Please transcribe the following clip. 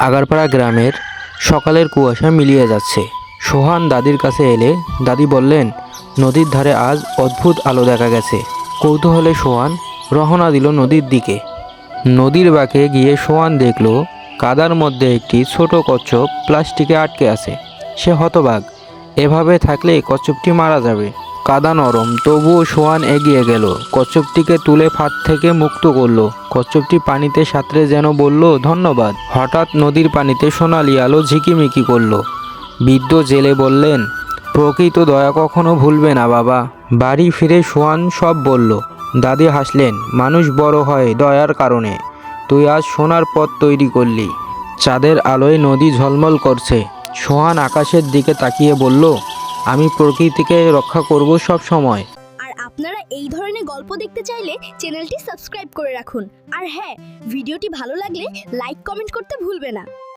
আগারপাড়া গ্রামের সকালের কুয়াশা মিলিয়ে যাচ্ছে। সোহান দাদির কাছে এলে দাদি বললেন, নদীর ধারে আজ অদ্ভুত আলো দেখা গেছে। কৌতূহলে সোহান রহনা দিল নদীর দিকে। নদীর বাঁকে গিয়ে সোহান দেখল, কাদার মধ্যে একটি ছোট কচ্ছপ প্লাস্টিকে আটকে আছে। সে হতবাক, এভাবে থাকলে কচ্ছপটি মারা যাবে। কাদা নরম, তবুও সোয়ান এগিয়ে গেল। কচ্ছপটিকে তুলে ফাঁদ থেকে মুক্ত করল। কচ্ছপটি পানিতে সাঁতরে যেন বলল, ধন্যবাদ। হঠাৎ নদীর পানিতে সোনালি আলো ঝিকিমিকি করল। বৃদ্ধ জেলে বললেন, প্রকৃত দয়া কখনো ভুলবে না বাবা। বাড়ি ফিরে সোয়ান সব বলল। দাদি হাসলেন, মানুষ বড় হয় দয়ার কারণে। তুই আজ সোনার পথ তৈরি করলি। চাঁদের আলোয় নদী ঝলমল করছে। সোহান আকাশের দিকে তাকিয়ে বলল আমি প্রকৃতিকে রক্ষা করব সব সময়। আর আপনারা এই ধরনের গল্প দেখতে চাইলে চ্যানেলটি সাবস্ক্রাইব করে রাখুন। আর হ্যাঁ ভিডিওটি ভালো লাগলে লাইক, কমেন্ট করতে ভুলবে না।